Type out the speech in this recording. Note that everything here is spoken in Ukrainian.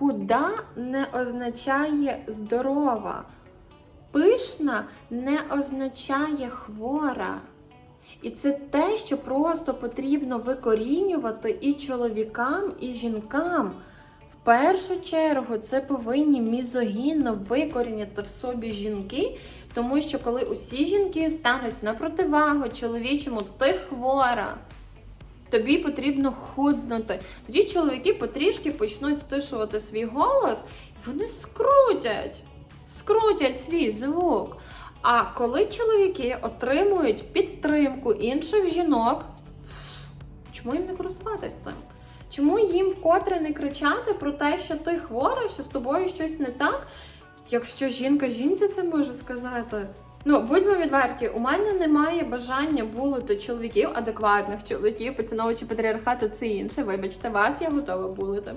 Худа не означає здорова. Пишна не означає хвора. І це те, що просто потрібно викорінювати і чоловікам, і жінкам. В першу чергу це повинні мізогінно викорінити в собі жінки, тому що коли усі жінки стануть на противагу чоловічому, ти хвора. Тобі потрібно худнути. Тоді чоловіки потрішки почнуть стишувати свій голос, і вони скрутять, скрутять свій звук. А коли чоловіки отримують підтримку інших жінок, чому їм не користуватись цим? Чому їм вкотре не кричати про те, що ти хвора, що з тобою щось не так, якщо жінка жінці це може сказати? Ну, будьмо відверті, у мене немає бажання булити чоловіків, адекватних чоловіків, поціновувачі патріархату це інше. Вибачте, вас я готова булити.